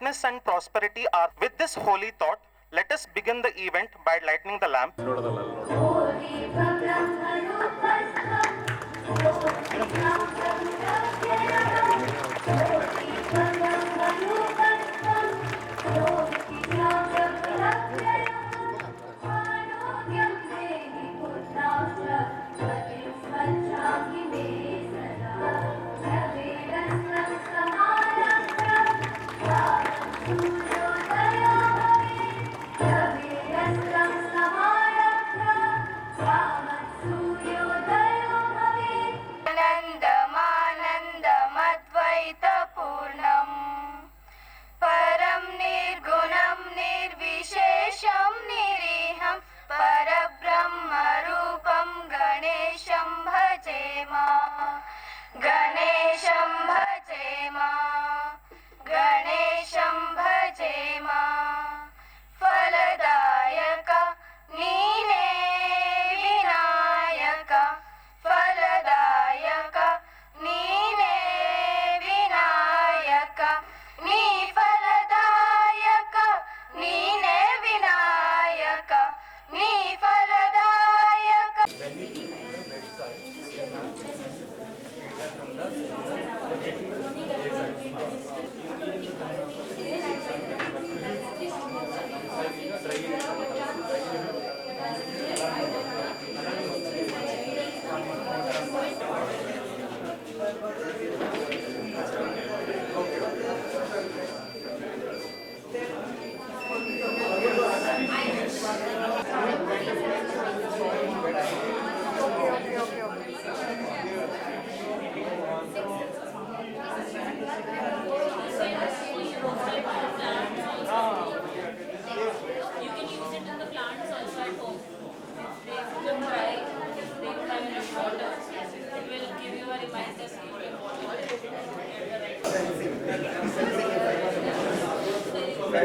Brightness and prosperity are with this holy thought. Let us begin the event by lighting the lamp.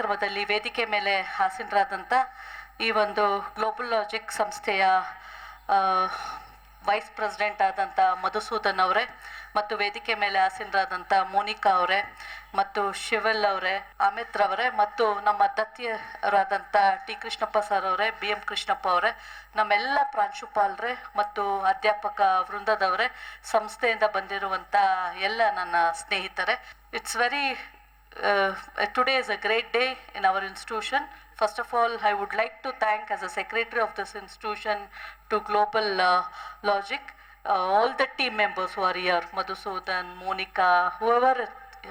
ಕಾರ್ಯಕ್ರಮದಲ್ಲಿ ವೇದಿಕೆ ಮೇಲೆ ಹಾಸೀನರಾದಂಥ ಈ ಒಂದು ಗ್ಲೋಬಲ್ ಲಾಜಿಕ್ ಸಂಸ್ಥೆಯ ವೈಸ್ ಪ್ರೆಸಿಡೆಂಟ್ ಆದಂಥ ಮಧುಸೂದನ್ ಅವರೇ ಮತ್ತು ವೇದಿಕೆ ಮೇಲೆ ಆಸೀನರಾದಂಥ ಮೋನಿಕಾ ಅವರೇ ಮತ್ತು ಶಿವಲ್ ಅವರೇ, ಅಮಿತ್ ರವರೇ ಮತ್ತು ನಮ್ಮ ದತ್ತಿಯರಾದಂಥ ಟಿ ಕೃಷ್ಣಪ್ಪ ಸರ್ ಅವರೇ ಬಿ ಎಂ ಕೃಷ್ಣಪ್ಪ ಅವರೇ, ನಮ್ಮೆಲ್ಲ ಪ್ರಾಂಶುಪಾಲರೇ ಮತ್ತು ಅಧ್ಯಾಪಕ ವೃಂದದವರೇ ಸಂಸ್ಥೆಯಿಂದ ಬಂದಿರುವಂಥ ಎಲ್ಲ ನನ್ನ ಸ್ನೇಹಿತರೆ. It's very uh, today is a great day in our institution. First of all, I would like to thank, as a secretary of this institution, to Global uh, Logic, uh, all the team members who are here, Madhusudan, Monica, whoever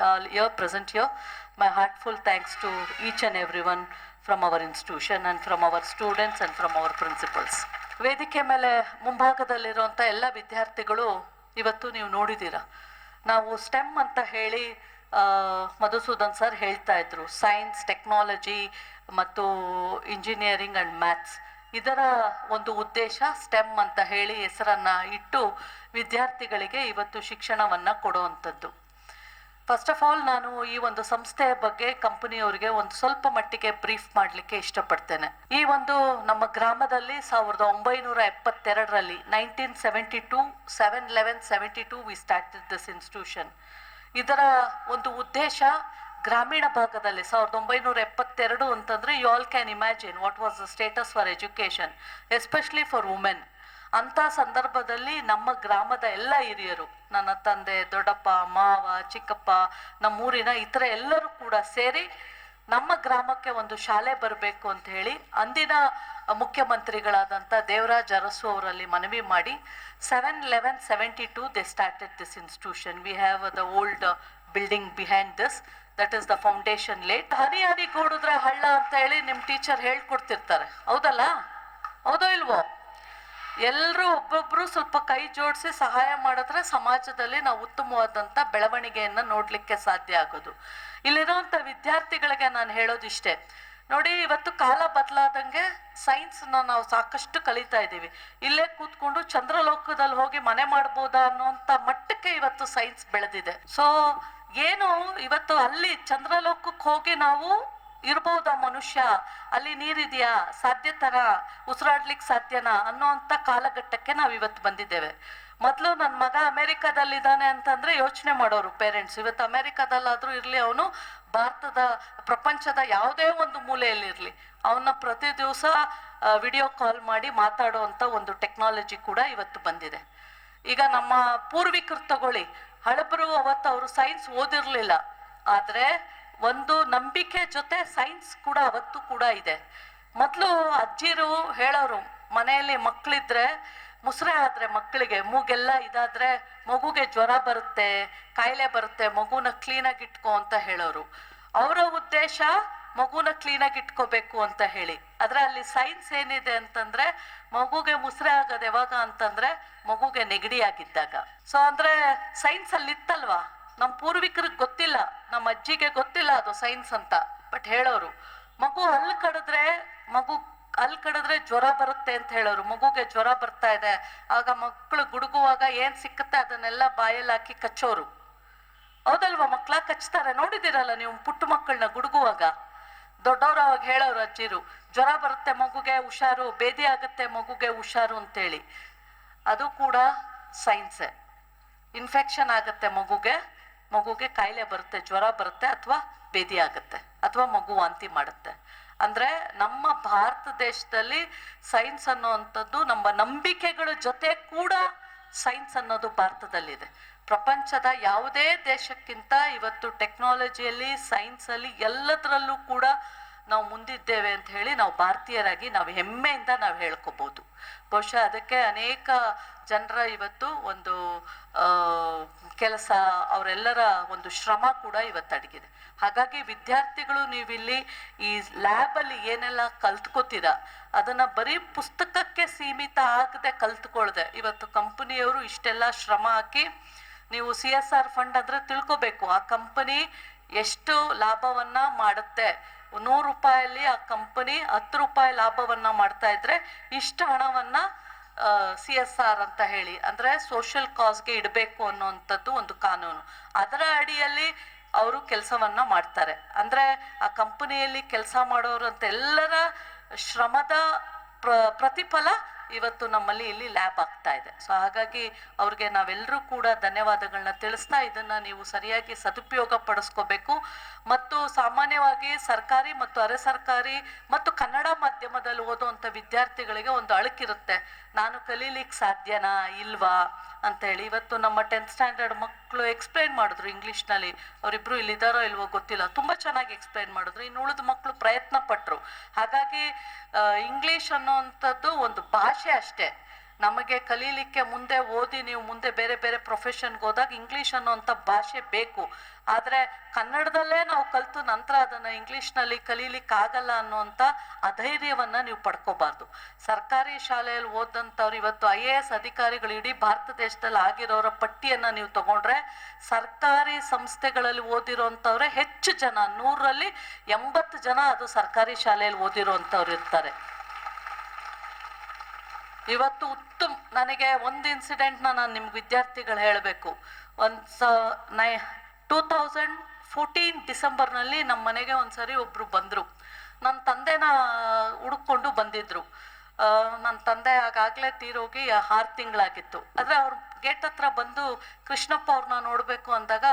are here present here. My heartful thanks to each and everyone from our institution and from our students and from our principals. ವೇದಿಕೆ ಮೇಲೆ ಮುಂಭಾಗದಲ್ಲಿರುವಂಥ ಎಲ್ಲ ವಿದ್ಯಾರ್ಥಿಗಳು ಇವತ್ತು ನೀವು ನೋಡಿದ್ದೀರಾ ನಾವು stem ಅಂತ ಹೇಳಿ ಆ, ಮಧುಸೂದನ್ ಸರ್ ಹೇಳ್ತಾ ಇದ್ರು ಸೈನ್ಸ್ ಟೆಕ್ನಾಲಜಿ ಮತ್ತು ಇಂಜಿನಿಯರಿಂಗ್ ಅಂಡ್ ಮ್ಯಾಥ್ಸ್ ಇದರ ಒಂದು ಉದ್ದೇಶ ಸ್ಟೆಮ್ ಅಂತ ಹೇಳಿ ಹೆಸರನ್ನ ಇಟ್ಟು ವಿದ್ಯಾರ್ಥಿಗಳಿಗೆ ಇವತ್ತು ಶಿಕ್ಷಣವನ್ನ ಕೊಡುವಂಥದ್ದು. ಫಸ್ಟ್ ಆಫ್ ಆಲ್ ನಾನು ಈ ಒಂದು ಸಂಸ್ಥೆಯ ಬಗ್ಗೆ ಕಂಪನಿಯವರಿಗೆ ಒಂದು ಸ್ವಲ್ಪ ಮಟ್ಟಿಗೆ ಬ್ರೀಫ್ ಮಾಡಲಿಕ್ಕೆ ಇಷ್ಟಪಡ್ತೇನೆ. ಈ ಒಂದು ನಮ್ಮ ಗ್ರಾಮದಲ್ಲಿ ಸಾವಿರದ ಒಂಬೈನೂರ ಎಪ್ಪತ್ತೆರಡರಲ್ಲಿ nineteen seventy two seven eleven seventy two we start this institution ಇದರ ಒಂದು ಉದ್ದೇಶ ಗ್ರಾಮೀಣ ಭಾಗದಲ್ಲಿ ಸಾವಿರದ ಒಂಬೈನೂರ ಎಪ್ಪತ್ತೆರಡು ಅಂತಂದ್ರೆ you all can imagine what was the status for education especially for women ಅಂತ ಸಂದರ್ಭದಲ್ಲಿ ನಮ್ಮ ಗ್ರಾಮದ ಎಲ್ಲ ಹಿರಿಯರು, ನನ್ನ ತಂದೆ, ದೊಡ್ಡಪ್ಪ, ಮಾವ, ಚಿಕ್ಕಪ್ಪ, ನಮ್ಮೂರಿನ ಇತರ ಎಲ್ಲರೂ ಕೂಡ ಸೇರಿ ನಮ್ಮ ಗ್ರಾಮಕ್ಕೆ ಒಂದು ಶಾಲೆ ಬರಬೇಕು ಅಂತ ಹೇಳಿ ಅಂದಿನ ಮುಖ್ಯಮಂತ್ರಿಗಳಾದಂಥ ದೇವರಾಜ್ ಅರಸು ಅವರಲ್ಲಿ ಮನವಿ ಮಾಡಿ seven eleven seventy two they started this institution. We have the old building behind this. That is the foundation laid. ಹನಿ ಹನಿ ಕೂಡಿದ್ರೆ ಹಳ್ಳ ಅಂತ ಹೇಳಿ ನಿಮ್ಮ ಟೀಚರ್ ಹೇಳ್ಕೊಡ್ತಿರ್ತಾರೆ. ಹೌದಲ್ಲ? ಹೌದೋ ಇಲ್ವೋ? ಎಲ್ಲರೂ ಒಬ್ಬೊಬ್ರು ಸ್ವಲ್ಪ ಕೈ ಜೋಡಿಸಿ ಸಹಾಯ ಮಾಡಿದ್ರೆ ಸಮಾಜದಲ್ಲಿ ನಾವು ಉತ್ತಮವಾದಂಥ ಬೆಳವಣಿಗೆಯನ್ನು ನೋಡಲಿಕ್ಕೆ ಸಾಧ್ಯ ಆಗೋದು. ಇಲ್ಲಿರುವಂಥ ವಿದ್ಯಾರ್ಥಿಗಳಿಗೆ ನಾನು ಹೇಳೋದಿಷ್ಟೇ ನೋಡಿ, ಇವತ್ತು ಕಾಲ ಬದಲಾದಂಗೆ ಸೈನ್ಸ್ನ ನಾವು ಸಾಕಷ್ಟು ಕಲಿತಾ ಇದ್ದೀವಿ. ಇಲ್ಲೇ ಕೂತ್ಕೊಂಡು ಚಂದ್ರಲೋಕದಲ್ಲಿ ಹೋಗಿ ಮನೆ ಮಾಡ್ಬೋದಾ ಅನ್ನುವಂಥ ಮಟ್ಟಕ್ಕೆ ಇವತ್ತು ಸೈನ್ಸ್ ಬೆಳೆದಿದೆ. ಸೊ ಏನು ಇವತ್ತು ಅಲ್ಲಿ ಚಂದ್ರಲೋಕಕ್ಕೆ ಹೋಗಿ ನಾವು ಇರ್ಬೋದಾ ಮನುಷ್ಯ? ಅಲ್ಲಿ ನೀರಿದೆಯಾ? ಸಾಧ್ಯತನ ಉಸಿರಾಡ್ಲಿಕ್ಕೆ ಸಾಧ್ಯನಾ ಅನ್ನೋಂಥ ಕಾಲಘಟ್ಟಕ್ಕೆ ನಾವು ಇವತ್ತು ಬಂದಿದ್ದೇವೆ. ಮೊದಲು ನನ್ನ ಮಗ ಅಮೆರಿಕಾದಲ್ಲಿ ಇದ್ದಾನೆ ಅಂತಂದ್ರೆ ಯೋಚನೆ ಮಾಡೋರು ಪೇರೆಂಟ್ಸ್ ಇವತ್ತು ಅಮೆರಿಕಾದಲ್ಲಾದ್ರೂ ಇರಲಿ ಅವನು ಭಾರತದ ಪ್ರಪಂಚದ ಯಾವುದೇ ಒಂದು ಮೂಲೆಯಲ್ಲಿರಲಿ ಅವನ್ನ ಪ್ರತಿ ದಿವಸ ವಿಡಿಯೋ ಕಾಲ್ ಮಾಡಿ ಮಾತಾಡುವಂಥ ಒಂದು ಟೆಕ್ನಾಲಜಿ ಕೂಡ ಇವತ್ತು ಬಂದಿದೆ. ಈಗ ನಮ್ಮ ಪೂರ್ವಿಕರು ತಗೊಳ್ಳಿ ಹಳಬರು ಅವತ್ತು ಅವರು ಸೈನ್ಸ್ ಓದಿರ್ಲಿಲ್ಲ, ಆದ್ರೆ ಒಂದು ನಂಬಿಕೆ ಜೊತೆ ಸೈನ್ಸ್ ಕೂಡ ಅವತ್ತು ಕೂಡ ಇದೆ. ಮೊದಲು ಅಜ್ಜಿರು, ಹೇಳೋರು, ಮನೆಯಲ್ಲಿ ಮಕ್ಕಳಿದ್ರೆ ಮುಸ್ರೆ ಆದ್ರೆ ಮಕ್ಕಳಿಗೆ, ಮೂಗೆಲ್ಲ ಇದಾದ್ರೆ ಮಗುಗೆ ಜ್ವರ ಬರುತ್ತೆ, ಕಾಯಿಲೆ ಬರುತ್ತೆ, ಮಗುನ ಕ್ಲೀನಾಗಿ ಇಟ್ಕೋ ಅಂತ ಹೇಳೋರು. ಅವರ ಉದ್ದೇಶ ಮಗುನ ಕ್ಲೀನಾಗಿ ಇಟ್ಕೋಬೇಕು ಅಂತ ಹೇಳಿ. ಆದ್ರೆ ಅಲ್ಲಿ ಸೈನ್ಸ್ ಏನಿದೆ ಅಂತಂದ್ರೆ ಮಗುಗೆ ಮುಸ್ರೆ ಆಗೋದು ಯಾವಾಗ ಅಂತಂದ್ರೆ ಮಗುಗೆ ನೆಗಡಿ ಆಗಿದ್ದಾಗ. ಸೊ ಅಂದ್ರೆ ಸೈನ್ಸ್ ಅಲ್ಲಿ ಇತ್ತಲ್ವಾ? ನಮ್ಮ ಪೂರ್ವಿಕರಿಗೆ ಗೊತ್ತಿಲ್ಲ ನಮ್ಮ ಅಜ್ಜಿಗೆ ಗೊತ್ತಿಲ್ಲ ಅದು ಸೈನ್ಸ್ ಅಂತ. ಬಟ್ ಹೇಳೋರು, ಮಗು ಹಲ್ಲು ಕಡಿದ್ರೆ ಮಗು ಹಲ್ಲು ಕಡಿದ್ರೆ ಜ್ವರ ಬರುತ್ತೆ ಅಂತ ಹೇಳೋರು, ಮಗುಗೆ ಜ್ವರ ಬರ್ತಾ ಇದೆ, ಆಗ ಮಕ್ಕಳು ಗುಡುಗುವಾಗ ಏನ್ ಸಿಕ್ಕುತ್ತೆ ಅದನ್ನೆಲ್ಲ ಬಾಯಲ್ಲಿ ಹಾಕಿ ಕಚ್ಚೋರು. ಹೌದಲ್ವಾ ಮಕ್ಕಳ ಕಚ್ತಾರೆ ನೋಡಿದಿರಲ್ಲ ನೀವು ಪುಟ್ಟ ಮಕ್ಕಳನ್ನ ಗುಡುಗುವಾಗ? ದೊಡ್ಡವರು ಅವಾಗ ಹೇಳೋರು ಅಜ್ಜಿರು, ಜ್ವರ ಬರುತ್ತೆ ಮಗುಗೆ, ಹುಷಾರು, ಬೇದಿ ಆಗುತ್ತೆ ಮಗುಗೆ, ಹುಷಾರು ಅಂತೇಳಿ. ಅದು ಕೂಡ ಸೈನ್ಸೆ. ಇನ್ಫೆಕ್ಷನ್ ಆಗುತ್ತೆ ಮಗುಗೆ ಮಗುಗೆ ಕಾಯಿಲೆ ಬರುತ್ತೆ, ಜ್ವರ ಬರುತ್ತೆ ಅಥವಾ ಬೇದಿ ಆಗುತ್ತೆ ಅಥವಾ ಮಗು ವಾಂತಿ ಮಾಡುತ್ತೆ. ಅಂದ್ರೆ ನಮ್ಮ ಭಾರತ ದೇಶದಲ್ಲಿ ಸೈನ್ಸ್ ಅನ್ನುವಂಥದ್ದು ನಮ್ಮ ನಂಬಿಕೆಗಳ ಜೊತೆ ಕೂಡ ಸೈನ್ಸ್ ಅನ್ನೋದು ಭಾರತದಲ್ಲಿದೆ. ಪ್ರಪಂಚದ ಯಾವುದೇ ದೇಶಕ್ಕಿಂತ ಇವತ್ತು ಟೆಕ್ನಾಲಜಿಯಲ್ಲಿ ಸೈನ್ಸಲ್ಲಿ ಎಲ್ಲದರಲ್ಲೂ ಕೂಡ ನಾವು ಮುಂದಿದ್ದೇವೆ ಅಂತ ಹೇಳಿ ನಾವು ಭಾರತೀಯರಾಗಿ ನಾವು ಹೆಮ್ಮೆಯಿಂದ ನಾವು ಹೇಳ್ಕೋಬಹುದು ಬಹುಶಃ ಅದಕ್ಕೆ ಅನೇಕ ಜನರ ಇವತ್ತು ಒಂದು ಕೆಲಸ, ಅವರೆಲ್ಲರ ಒಂದು ಶ್ರಮ ಕೂಡ ಇವತ್ತು ಅಡಗಿದೆ. ಹಾಗಾಗಿ ವಿದ್ಯಾರ್ಥಿಗಳು ನೀವಿಲ್ಲಿ ಈ ಲ್ಯಾಬಲ್ಲಿ ಏನೆಲ್ಲ ಕಲ್ತ್ಕೋತೀರಾ, ಅದನ್ನ ಬರೀ ಪುಸ್ತಕಕ್ಕೆ ಸೀಮಿತ ಆಗದೆ ಕಲ್ತ್ಕೊಳ್ದೆ. ಇವತ್ತು ಕಂಪನಿಯವರು ಇಷ್ಟೆಲ್ಲ ಶ್ರಮ ಹಾಕಿ ನೀವು ಸಿ ಎಸ್ ಆರ್ ಫಂಡ್ ಅಂದ್ರೆ ತಿಳ್ಕೊಬೇಕು. ಆ ಕಂಪನಿ ಎಷ್ಟು ಲಾಭವನ್ನ ಮಾಡುತ್ತೆ ನೂರು ರೂಪಾಯಲ್ಲಿ ಆ ಕಂಪನಿ ಹತ್ತು ರೂಪಾಯಿ ಲಾಭವನ್ನ ಮಾಡ್ತಾ ಇದ್ರೆ ಇಷ್ಟು ಹಣವನ್ನ ಸಿ ಎಸ್ ಆರ್ ಅಂತ ಹೇಳಿ, ಅಂದ್ರೆ ಸೋಷಿಯಲ್ ಕಾಸ್ಗೆ ಇಡಬೇಕು ಅನ್ನುವಂಥದ್ದು ಒಂದು ಕಾನೂನು. ಅದರ ಅಡಿಯಲ್ಲಿ ಅವರು ಕೆಲಸವನ್ನ ಮಾಡ್ತಾರೆ. ಅಂದ್ರೆ ಆ ಕಂಪನಿಯಲ್ಲಿ ಕೆಲಸ ಮಾಡೋರು ಅಂತ ಎಲ್ಲರ ಶ್ರಮದ ಪ್ರ, ಪ್ರತಿಫಲ ಇವತ್ತು ನಮ್ಮಲ್ಲಿ ಇಲ್ಲಿ ಲ್ಯಾಬ್ ಆಗ್ತಾ ಇದೆ. ಸೊ ಹಾಗಾಗಿ ಅವ್ರಿಗೆ ನಾವೆಲ್ಲರೂ ಕೂಡ ಧನ್ಯವಾದಗಳನ್ನ ತಿಳಿಸ್ತಾ ಇದನ್ನ ನೀವು ಸರಿಯಾಗಿ ಸದುಪಯೋಗ ಪಡಿಸ್ಕೋಬೇಕು. ಮತ್ತು ಸಾಮಾನ್ಯವಾಗಿ ಸರ್ಕಾರಿ ಮತ್ತು ಅರೆ ಸರ್ಕಾರಿ ಮತ್ತು ಕನ್ನಡ ಮಾಧ್ಯಮದಲ್ಲಿ ಓದುವಂಥ ವಿದ್ಯಾರ್ಥಿಗಳಿಗೆ ಒಂದು ಅಳಕಿರುತ್ತೆ. ನಾನು ಕಲೀಲಿಕ್ಕೆ ಸಾಧ್ಯನಾ, ಇಲ್ವಾ? ಅಂತ ಹೇಳಿ. ಇವತ್ತು ನಮ್ಮ ಟೆಂತ್ ಸ್ಟ್ಯಾಂಡರ್ಡ್ ಮಕ್ಕಳು ಎಕ್ಸ್ಪ್ಲೈನ್ ಮಾಡಿದ್ರು ಇಂಗ್ಲೀಷ್ನಲ್ಲಿ. ಅವರಿಬ್ರು ಇಲ್ಲಿದ್ದಾರೋ ಇಲ್ವೋ ಗೊತ್ತಿಲ್ಲ. ತುಂಬ ಚೆನ್ನಾಗಿ ಎಕ್ಸ್ಪ್ಲೈನ್ ಮಾಡಿದ್ರು. ಇನ್ನು ಉಳಿದ ಮಕ್ಕಳು ಪ್ರಯತ್ನ ಪಟ್ಟರು ಹಾಗಾಗಿ ಇಂಗ್ಲೀಷ್ ಅನ್ನೋವಂಥದ್ದು ಒಂದು ಭಾಷೆ ಅಷ್ಟೇ. ನಮಗೆ ಕಲೀಲಿಕ್ಕೆ ಮುಂದೆ ಓದಿ ನೀವು ಮುಂದೆ ಬೇರೆ ಬೇರೆ ಪ್ರೊಫೆಷನ್ಗೆ ಹೋದಾಗ ಇಂಗ್ಲೀಷ್ ಅನ್ನೋಂಥ ಭಾಷೆ ಬೇಕು. ಆದರೆ ಕನ್ನಡದಲ್ಲೇ ನಾವು ಕಲ್ತು ನಂತರ ಅದನ್ನು ಇಂಗ್ಲೀಷ್ನಲ್ಲಿ ಕಲೀಲಿಕ್ಕೆ ಆಗಲ್ಲ ಅನ್ನೋಂಥ ಅಧೈರ್ಯವನ್ನ ನೀವು ಪಡ್ಕೋಬಾರ್ದು. ಸರ್ಕಾರಿ ಶಾಲೆಯಲ್ಲಿ ಓದಂಥವ್ರು ಇವತ್ತು ಐ ಎ ಎಸ್ ಅಧಿಕಾರಿಗಳು ಇಡೀ ಭಾರತ ದೇಶದಲ್ಲಿ ಆಗಿರೋರ ಪಟ್ಟಿಯನ್ನ ನೀವು ತಗೊಂಡ್ರೆ ಸರ್ಕಾರಿ ಸಂಸ್ಥೆಗಳಲ್ಲಿ ಓದಿರೋವಂಥವ್ರೆ ಹೆಚ್ಚು ಜನ ನೂರರಲ್ಲಿ ಎಂಬತ್ತು ಜನ ಅದು ಸರ್ಕಾರಿ ಶಾಲೆಯಲ್ಲಿ ಓದಿರೋಂಥವ್ರು ಇರ್ತಾರೆ. ಇವತ್ತು ಉತ್ತಮ, ನನಗೆ ಒಂದು ಇನ್ಸಿಡೆಂಟ್ನ ನಾನು ನಿಮ್ಗೆ ವಿದ್ಯಾರ್ಥಿಗಳು ಹೇಳಬೇಕು. ಒಂದು ಸ ನೈ ಟೂ ತೌಸಂಡ್ ಫೋರ್ಟೀನ್ ಡಿಸೆಂಬರ್ನಲ್ಲಿ ನಮ್ಮ ಮನೆಗೆ ಒಂದ್ಸರಿ ಒಬ್ರು ಬಂದರು. ನನ್ನ ತಂದೆನ ಹುಡುಕೊಂಡು ಬಂದಿದ್ರು. ನನ್ನ ತಂದೆ ಆಗಾಗಲೇ ತೀರೋಗಿ ಆರು ತಿಂಗಳಾಗಿತ್ತು. ಆದರೆ ಅವ್ರ ಗೇಟ್ ಹತ್ರ ಬಂದು ಕೃಷ್ಣಪ್ಪ ಅವ್ರನ್ನ ನೋಡಬೇಕು ಅಂದಾಗ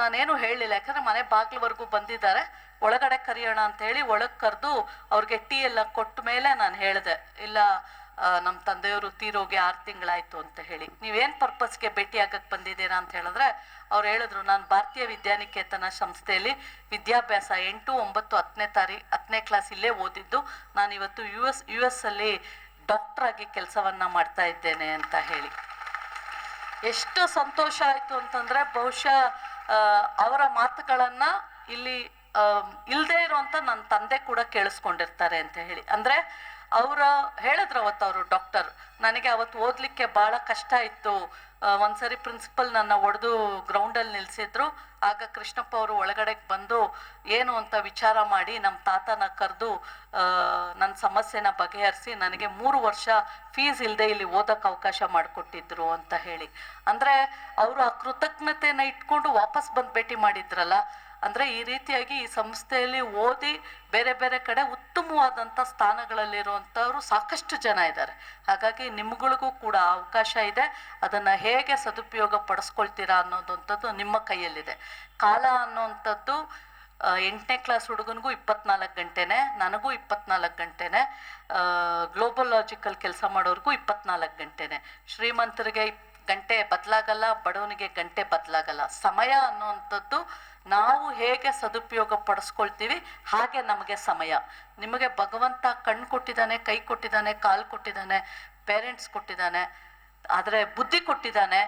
ನಾನೇನು ಹೇಳಲಿಲ್ಲ. ಯಾಕಂದ್ರೆ ಮನೆ ಬಾಗಿಲವರೆಗೂ ಬಂದಿದ್ದಾರೆ. ಒಳಗಡೆ ಕರೆಯೋಣ ಅಂತ ಹೇಳಿ ಒಳಗೆ ಕರೆದು ಅವ್ರಿಗೆ ಟೀ ಎಲ್ಲ ಕೊಟ್ಟ ಮೇಲೆ ನಾನು ಹೇಳಿದೆ, ಇಲ್ಲ ನಮ್ಮ ತಂದೆಯವರು ತೀರೋಗಿ ಆರು ತಿಂಗಳಾಯ್ತು ಅಂತ ಹೇಳಿ. ನೀವೇನು ಪರ್ಪಸ್ಗೆ ಭೇಟಿ ಆಗಕ್ಕೆ ಬಂದಿದ್ದೀರಾ ಅಂತ ಹೇಳಿದ್ರೆ, ಅವ್ರು ಹೇಳಿದ್ರು, ನಾನು ಭಾರತೀಯ ವಿದ್ಯಾನಿಕೇತನ ಸಂಸ್ಥೆಯಲ್ಲಿ ವಿದ್ಯಾಭ್ಯಾಸ ಎಂಟು, ಒಂಬತ್ತು, ಹತ್ತನೇ ತಾರೀ, ಹತ್ತನೇ ಕ್ಲಾಸ್ ಇಲ್ಲೇ ಓದಿದ್ದು, ನಾನು ಇವತ್ತು ಯು ಎಸ್ ಯು ಎಸ್ ಅಲ್ಲಿ ಡಾಕ್ಟರ್ ಆಗಿ ಕೆಲಸವನ್ನ ಮಾಡ್ತಾ ಇದ್ದೇನೆ ಅಂತ ಹೇಳಿ. ಎಷ್ಟು ಸಂತೋಷ ಆಯ್ತು ಅಂತಂದ್ರೆ, ಬಹುಶಃ ಅವರ ಮಾತುಗಳನ್ನ ಇಲ್ಲಿ ಇಲ್ಲದೆ ಇರುವಂತ ನನ್ನ ತಂದೆ ಕೂಡ ಕೇಳಿಸ್ಕೊಂಡಿರ್ತಾರೆ ಅಂತ ಹೇಳಿ. ಅಂದ್ರೆ ಅವರ ಹೇಳಿದ್ರು ಅವತ್ತು ಅವರು ಡಾಕ್ಟರ್ ನನಗೆ ಅವತ್ತು ಓದ್ಲಿಕ್ಕೆ ಬಹಳ ಕಷ್ಟ ಇತ್ತು. ಒಂದ್ಸರಿ ಪ್ರಿನ್ಸಿಪಲ್ ನನ್ನ ಒಡೆದು ಗ್ರೌಂಡಲ್ಲಿ ನಿಲ್ಸಿದ್ರು. ಆಗ ಕೃಷ್ಣಪ್ಪ ಅವರು ಒಳಗಡೆ ಬಂದು ಏನು ಅಂತ ವಿಚಾರ ಮಾಡಿ ನಮ್ಮ ತಾತನ ಕರೆದು ನನ್ನ ಸಮಸ್ಯೆನ ಬಗೆಹರಿಸಿ ನನಗೆ ಮೂರು ವರ್ಷ ಫೀಸ್ ಇಲ್ಲದೆ ಇಲ್ಲಿ ಓದಕ್ಕೆ ಅವಕಾಶ ಮಾಡಿಕೊಟ್ಟಿದ್ರು ಅಂತ ಹೇಳಿ. ಅಂದರೆ ಅವರು ಆ ಕೃತಜ್ಞತೆನ ಇಟ್ಕೊಂಡು ವಾಪಸ್ ಬಂದು ಭೇಟಿ ಮಾಡಿದ್ರಲ್ಲ ಅಂದರೆ ಈ ರೀತಿಯಾಗಿ ಈ ಸಂಸ್ಥೆಯಲ್ಲಿ ಓದಿ ಬೇರೆ ಬೇರೆ ಕಡೆ ಉತ್ತಮವಾದಂಥ ಸ್ಥಾನಗಳಲ್ಲಿರುವಂಥವ್ರು ಸಾಕಷ್ಟು ಜನ ಇದ್ದಾರೆ. ಹಾಗಾಗಿ ನಿಮ್ಗಳಿಗೂ ಕೂಡ ಅವಕಾಶ ಇದೆ. ಅದನ್ನು ಹೇಗೆ ಸದುಪಯೋಗ ಪಡಿಸ್ಕೊಳ್ತೀರಾ ಅನ್ನೋದಂಥದ್ದು ನಿಮ್ಮ ಕೈಯಲ್ಲಿದೆ. ಕಾಲ ಅನ್ನೋವಂಥದ್ದು ಎಂಟನೇ ಕ್ಲಾಸ್ ಹುಡುಗನಿಗೂ ಇಪ್ಪತ್ನಾಲ್ಕು ಗಂಟೆನೆ, ನನಗೂ ಇಪ್ಪತ್ನಾಲ್ಕು ಗಂಟೆನೆ ಗ್ಲೋಬಲ್ ಲಾಜಿಕಲ್ ಕೆಲಸ ಮಾಡೋರಿಗೂ ಇಪ್ಪತ್ನಾಲ್ಕು ಗಂಟೆನೆ. ಶ್ರೀಮಂತರಿಗೆ ಇಪ್- ಗಂಟೆ ಬದಲಾಗಲ್ಲ, ಬಡವನಿಗೆ ಗಂಟೆ ಬದಲಾಗಲ್ಲ. ಸಮಯ ಅನ್ನುವಂಥದ್ದು ನಾವು ಹೇಗೆ ಸದುಪಯೋಗ ಪಡಿಸ್ಕೊಳ್ತೀವಿ, ಹಾಗೆ ನಮಗೆ ಸಮಯ. ನಿಮಗೆ ಭಗವಂತ ಕಣ್ಣು ಕೊಟ್ಟಿದ್ದಾನೆ, ಕೈ ಕೊಟ್ಟಿದ್ದಾನೆ, ಕಾಲು ಕೊಟ್ಟಿದ್ದಾನೆ ಪೇರೆಂಟ್ಸ್ ಕೊಟ್ಟಿದ್ದಾನೆ, ಆದರೆ ಬುದ್ಧಿ ಕೊಟ್ಟಿದ್ದಾನೆ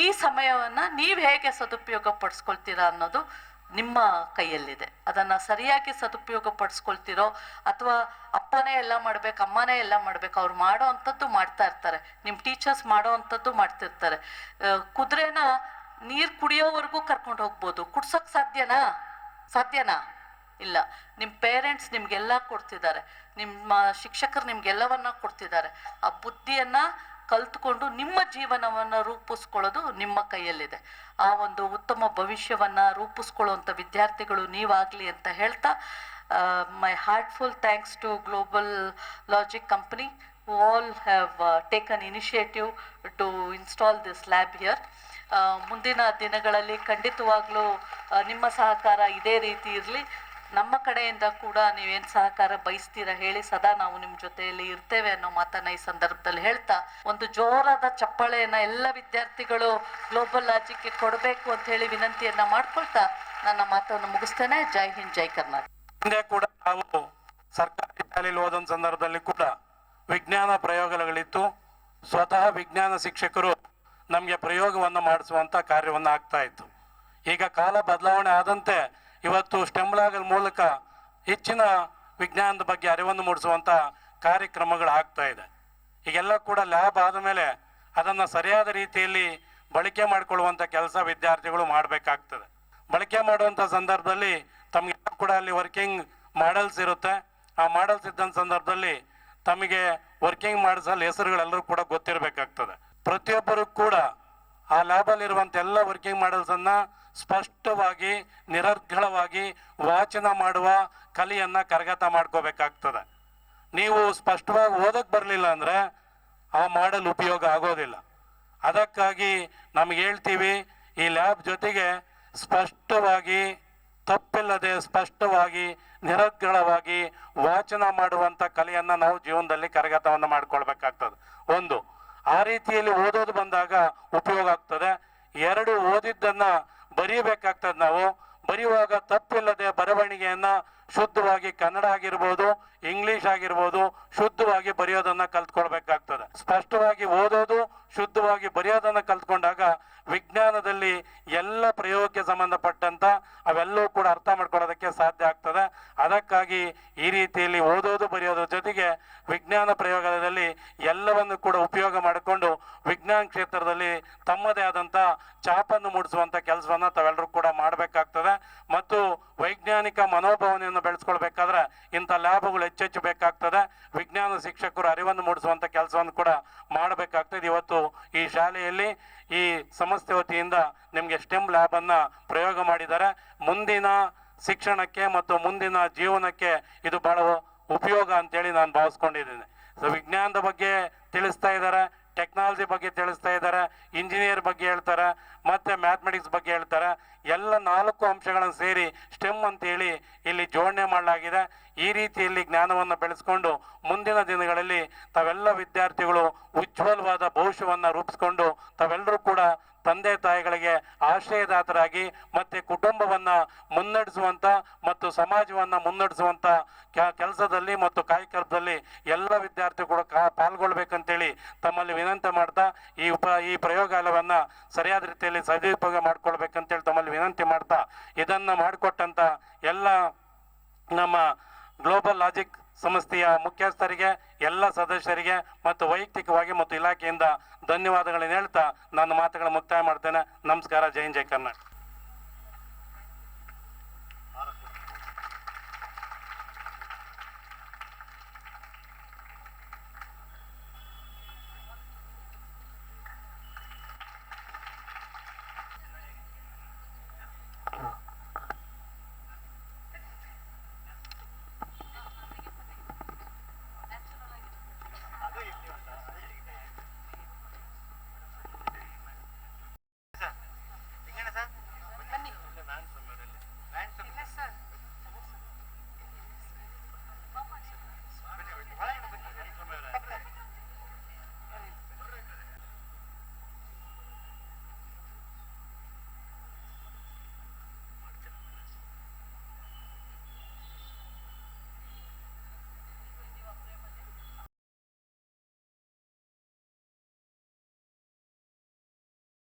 ಈ ಸಮಯವನ್ನ ನೀವು ಹೇಗೆ ಸದುಪಯೋಗ ಪಡಿಸ್ಕೊಳ್ತೀರಾ ಅನ್ನೋದು ನಿಮ್ಮ ಕೈಯಲ್ಲಿದೆ. ಅದನ್ನ ಸರಿಯಾಗಿ ಸದುಪಯೋಗ ಪಡಿಸ್ಕೊಳ್ತಿರೋ ಅಥವಾ ಅಪ್ಪನೇ ಎಲ್ಲ ಮಾಡ್ಬೇಕು, ಅಮ್ಮನೇ ಎಲ್ಲ ಮಾಡ್ಬೇಕು, ಅವ್ರು ಮಾಡೋ ಅಂಥದ್ದು ಮಾಡ್ತಾ ಇರ್ತಾರೆ. ನಿಮ್ಮ ಟೀಚರ್ಸ್ ಮಾಡೋ ಅಂಥದ್ದು ಮಾಡ್ತಿರ್ತಾರೆ ಕುದುರೆನ ನೀರು ಕುಡಿಯೋವರೆಗೂ ಕರ್ಕೊಂಡು ಹೋಗ್ಬೋದು. ಕುಡ್ಸೋಕ್ ಸಾಧ್ಯನಾ? ಸಾಧ್ಯನಾ? ಇಲ್ಲ. ನಿಮ್ಮ ಪೇರೆಂಟ್ಸ್ ನಿಮ್ಗೆಲ್ಲಾ ಕೊಡ್ತಿದ್ದಾರೆ. ನಿಮ್ಮ ಶಿಕ್ಷಕರು ನಿಮ್ಗೆಲ್ಲವನ್ನ ಕೊಡ್ತಿದ್ದಾರೆ. ಆ ಬುದ್ಧಿಯನ್ನ ಕಲ್ತ್ಕೊಂಡು ನಿಮ್ಮ ಜೀವನವನ್ನು ರೂಪಿಸ್ಕೊಳ್ಳೋದು ನಿಮ್ಮ ಕೈಯಲ್ಲಿದೆ. ಆ ಒಂದು ಉತ್ತಮ ಭವಿಷ್ಯವನ್ನ ರೂಪಿಸ್ಕೊಳ್ಳುವಂಥ ವಿದ್ಯಾರ್ಥಿಗಳು ನೀವಾಗಲಿ ಅಂತ ಹೇಳ್ತಾ my heartful thanks to global logic company all have taken initiative to install this lab here ಮುಂದಿನ ದಿನಗಳಲ್ಲಿ ಖಂಡಿತವಾಗ್ಲೂ ನಿಮ್ಮ ಸಹಕಾರ ಇದೇ ರೀತಿ ಇರಲಿ. ನಮ್ಮ ಕಡೆಯಿಂದ ಕೂಡ ನೀವೇನ್ ಸಹಕಾರ ಬಯಸ್ತೀರಾ ಹೇಳಿ ಸದಾ ನಾವು ನಿಮ್ಮ ಜೊತೆಯಲ್ಲಿ ಇರ್ತೇವೆ ಅನ್ನೋ ಮಾತನ್ನ ಈ ಸಂದರ್ಭದಲ್ಲಿ ಹೇಳ್ತಾ, ಒಂದು ಜೋರಾದ ಚಪ್ಪಾಳೆಯನ್ನ ಎಲ್ಲ ವಿದ್ಯಾರ್ಥಿಗಳು ಗ್ಲೋಬಲ್ ಲಾಜಿಕ್ಗೆ ಕೊಡಬೇಕು ಅಂತ ಹೇಳಿ ವಿನಂತಿಯನ್ನ ಮಾಡ್ಕೊಳ್ತಾ ನನ್ನ ಮಾತನ್ನು ಮುಗಿಸ್ತೇನೆ. ಜೈ ಹಿಂದ್, ಜೈ ಕರ್ನಾಟಕ. ಕೂಡ ನಾವು ಸರ್ಕಾರಿ ಶಾಲೆಯಲ್ಲಿ ಹೋದ ಸಂದರ್ಭದಲ್ಲಿ ಕೂಡ ವಿಜ್ಞಾನ ಪ್ರಯೋಗಗಳಿತ್ತು. ಸ್ವತಃ ವಿಜ್ಞಾನ ಶಿಕ್ಷಕರು ನಮಗೆ ಪ್ರಯೋಗವನ್ನು ಮಾಡಿಸುವಂತ ಕಾರ್ಯವನ್ನು ಆಗ್ತಾ ಇತ್ತು. ಈಗ ಕಾಲ ಬದಲಾವಣೆ ಆದಂತೆ ಇವತ್ತು ಸ್ಟೆಮ್ಲಾಗಲ್ ಮೂಲಕ ಹೆಚ್ಚಿನ ವಿಜ್ಞಾನದ ಬಗ್ಗೆ ಅರಿವನ್ನು ಮೂಡಿಸುವಂತ ಕಾರ್ಯಕ್ರಮಗಳು ಆಗ್ತಾ ಇದೆ. ಈಗೆಲ್ಲ ಕೂಡ ಲ್ಯಾಬ್ ಆದಮೇಲೆ ಅದನ್ನು ಸರಿಯಾದ ರೀತಿಯಲ್ಲಿ ಬಳಕೆ ಮಾಡಿಕೊಳ್ಳುವಂಥ ಕೆಲಸ ವಿದ್ಯಾರ್ಥಿಗಳು ಮಾಡಬೇಕಾಗ್ತದೆ. ಬಳಕೆ ಮಾಡುವಂಥ ಸಂದರ್ಭದಲ್ಲಿ ತಮಗೆ ಕೂಡ ಅಲ್ಲಿ ವರ್ಕಿಂಗ್ ಮಾಡಲ್ಸ್ ಇರುತ್ತೆ. ಆ ಮಾಡಲ್ಸ್ ಇದ್ದಂಥ ಸಂದರ್ಭದಲ್ಲಿ ತಮಗೆ ವರ್ಕಿಂಗ್ ಮಾಡಿಸಲು ಹೆಸರುಗಳೆಲ್ಲರೂ ಕೂಡ ಗೊತ್ತಿರಬೇಕಾಗ್ತದೆ. ಪ್ರತಿಯೊಬ್ಬರು ಕೂಡ ಆ ಲ್ಯಾಬಲ್ಲಿರುವಂಥ ಎಲ್ಲ ವರ್ಕಿಂಗ್ ಮಾಡಲ್ಸನ್ನ ಸ್ಪಷ್ಟವಾಗಿ, ನಿರರ್ಗಳವಾಗಿ ವಾಚನ ಮಾಡುವ ಕಲೆಯನ್ನ ಕರಗತ ಮಾಡ್ಕೋಬೇಕಾಗ್ತದೆ. ನೀವು ಸ್ಪಷ್ಟವಾಗಿ ಓದಕ್ಕೆ ಬರಲಿಲ್ಲ ಅಂದ್ರೆ ಆ ಮಾಡಲ್ ಉಪಯೋಗ ಆಗೋದಿಲ್ಲ. ಅದಕ್ಕಾಗಿ ನಮ್ಗೆ ಹೇಳ್ತೀವಿ, ಈ ಲ್ಯಾಬ್ ಜೊತೆಗೆ ಸ್ಪಷ್ಟವಾಗಿ, ತಪ್ಪಿಲ್ಲದೆ ಸ್ಪಷ್ಟವಾಗಿ, ನಿರರ್ಗಳವಾಗಿ ವಾಚನ ಮಾಡುವಂತ ಕಲೆಯನ್ನ ನಾವು ಜೀವನದಲ್ಲಿ ಕರಗತವನ್ನು ಮಾಡ್ಕೊಳ್ಬೇಕಾಗ್ತದೆ. ಒಂದು, ಆ ರೀತಿಯಲ್ಲಿ ಓದೋದು ಬಂದಾಗ ಉಪಯೋಗ ಆಗ್ತದೆ. ಎರಡು, ಓದಿದ್ದನ್ನ ಬರೀಬೇಕಾಗ್ತದೆ ನಾವು. ಬರೆಯುವಾಗ ತಪ್ಪಿಲ್ಲದೆ ಬರವಣಿಗೆಯನ್ನು ಶುದ್ಧವಾಗಿ ಕನ್ನಡ ಆಗಿರ್ಬೋದು, ಇಂಗ್ಲಿಷ್ ಆಗಿರ್ಬೋದು, ಶುದ್ಧವಾಗಿ ಬರೆಯೋದನ್ನು ಕಲ್ತ್ಕೊಳ್ಬೇಕಾಗ್ತದೆ. ಸ್ಪಷ್ಟವಾಗಿ ಓದೋದು ಶುದ್ಧವಾಗಿ ಬರೆಯೋದನ್ನು ಕಲ್ತ್ಕೊಂಡಾಗ ವಿಜ್ಞಾನದಲ್ಲಿ ಎಲ್ಲ ಪ್ರಯೋಗಕ್ಕೆ ಸಂಬಂಧಪಟ್ಟಂತ ಅವೆಲ್ಲವೂ ಕೂಡ ಅರ್ಥ ಮಾಡ್ಕೊಳ್ಳೋದಕ್ಕೆ ಸಾಧ್ಯ ಆಗ್ತದೆ. ಅದಕ್ಕಾಗಿ ಈ ರೀತಿಯಲ್ಲಿ ಓದೋದು, ಬರೆಯೋದ್ರ ಜೊತೆಗೆ ವಿಜ್ಞಾನ ಪ್ರಯೋಗದಲ್ಲಿ ಎಲ್ಲವನ್ನು ಕೂಡ ಉಪಯೋಗ ಮಾಡಿಕೊಂಡು ವಿಜ್ಞಾನ ಕ್ಷೇತ್ರದಲ್ಲಿ ತಮ್ಮದೇ ಆದಂತ ಚಾಪನ್ನು ಮೂಡಿಸುವಂತ ಕೆಲಸವನ್ನ ತಾವೆಲ್ಲರೂ ಕೂಡ ಮಾಡಬೇಕಾಗ್ತದೆ. ಮತ್ತು ವೈಜ್ಞಾನಿಕ ಮನೋಭಾವನೆಯನ್ನು ಬೆಳೆಸ್ಕೊಳ್ಬೇಕಾದ್ರೆ ಇಂಥ ಲ್ಯಾಬ್ಗಳು ಹೆಚ್ಚೆಚ್ಚು ಬೇಕಾಗ್ತದೆ. ವಿಜ್ಞಾನ ಶಿಕ್ಷಕರು ಅರಿವನ್ನು ಮೂಡಿಸುವಂತ ಕೆಲಸವನ್ನು ಕೂಡ ಮಾಡಬೇಕಾಗ್ತದೆ. ಇವತ್ತು ಈ ಶಾಲೆಯಲ್ಲಿ ಈ ಸಂಸ್ಥೆ ವತಿಯಿಂದ ನಿಮಗೆ ಸ್ಟೆಮ್ ಲ್ಯಾಬನ್ನು ಪ್ರಯೋಗ ಮಾಡಿದ್ದಾರೆ. ಮುಂದಿನ ಶಿಕ್ಷಣಕ್ಕೆ ಮತ್ತು ಮುಂದಿನ ಜೀವನಕ್ಕೆ ಇದು ಬಹಳ ಉಪಯೋಗ ಅಂತೇಳಿ ನಾನು ಭಾವಿಸ್ಕೊಂಡಿದ್ದೀನಿ. ಸೊ ವಿಜ್ಞಾನದ ಬಗ್ಗೆ ತಿಳಿಸ್ತಾ ಇದ್ದಾರೆ ಟೆಕ್ನಾಲಜಿ ಬಗ್ಗೆ ತಿಳಿಸ್ತಾ ಇದ್ದಾರೆ ಇಂಜಿನಿಯರ್ ಬಗ್ಗೆ ಹೇಳ್ತಾರೆ, ಮತ್ತೆ ಮ್ಯಾಥಮೆಟಿಕ್ಸ್ ಬಗ್ಗೆ ಹೇಳ್ತಾರೆ. ಎಲ್ಲ ನಾಲ್ಕು ಅಂಶಗಳನ್ನು ಸೇರಿ ಸ್ಟೆಮ್ ಅಂತೇಳಿ ಇಲ್ಲಿ ಜೋಡಣೆ ಮಾಡಲಾಗಿದೆ. ಈ ರೀತಿಯಲ್ಲಿ ಜ್ಞಾನವನ್ನು ಬೆಳೆಸ್ಕೊಂಡು ಮುಂದಿನ ದಿನಗಳಲ್ಲಿ ತಾವೆಲ್ಲ ವಿದ್ಯಾರ್ಥಿಗಳು ಉಜ್ವಲವಾದ ಭವಿಷ್ಯವನ್ನು ರೂಪಿಸ್ಕೊಂಡು ತಾವೆಲ್ಲರೂ ಕೂಡ ತಂದೆ ತಾಯಿಗಳಿಗೆ ಆಶ್ರಯದಾತರಾಗಿ ಮತ್ತೆ ಕುಟುಂಬವನ್ನ ಮುನ್ನಡೆಸುವಂಥ ಮತ್ತು ಸಮಾಜವನ್ನ ಮುನ್ನಡೆಸುವಂತ ಕೆಲಸದಲ್ಲಿ ಮತ್ತು ಕಾರ್ಯಕ್ರಮದಲ್ಲಿ ಎಲ್ಲ ವಿದ್ಯಾರ್ಥಿಗಳು ಕಾ ಪಾಲ್ಗೊಳ್ಬೇಕಂತೇಳಿ ತಮ್ಮಲ್ಲಿ ವಿನಂತಿ ಮಾಡ್ತಾ ಈ ಉಪ ಈ ಪ್ರಯೋಗಾಲಯವನ್ನ ಸರಿಯಾದ ರೀತಿಯಲ್ಲಿ ಸದುಪಯೋಗ ಮಾಡ್ಕೊಳ್ಬೇಕಂತೇಳಿ ತಮ್ಮಲ್ಲಿ ವಿನಂತಿ ಮಾಡ್ತಾ ಇದನ್ನು ಮಾಡಿಕೊಟ್ಟಂಥ ಎಲ್ಲ ನಮ್ಮ ಗ್ಲೋಬಲ್ ಲಾಜಿಕ್ ಸಂಸ್ಥೆಯ ಮುಖ್ಯಸ್ಥರಿಗೆ, ಎಲ್ಲ ಸದಸ್ಯರಿಗೆ ಮತ್ತು ವೈಯಕ್ತಿಕವಾಗಿ ಮತ್ತು ಇಲಾಖೆಯಿಂದ ಧನ್ಯವಾದಗಳನ್ನು ಹೇಳ್ತಾ ನನ್ನ ಮಾತುಗಳನ್ನು ಮುಕ್ತಾಯ ಮಾಡ್ತೇನೆ. ನಮಸ್ಕಾರ ಜೈನ್ ಜೈ ಕರ್ನಾಟಕ.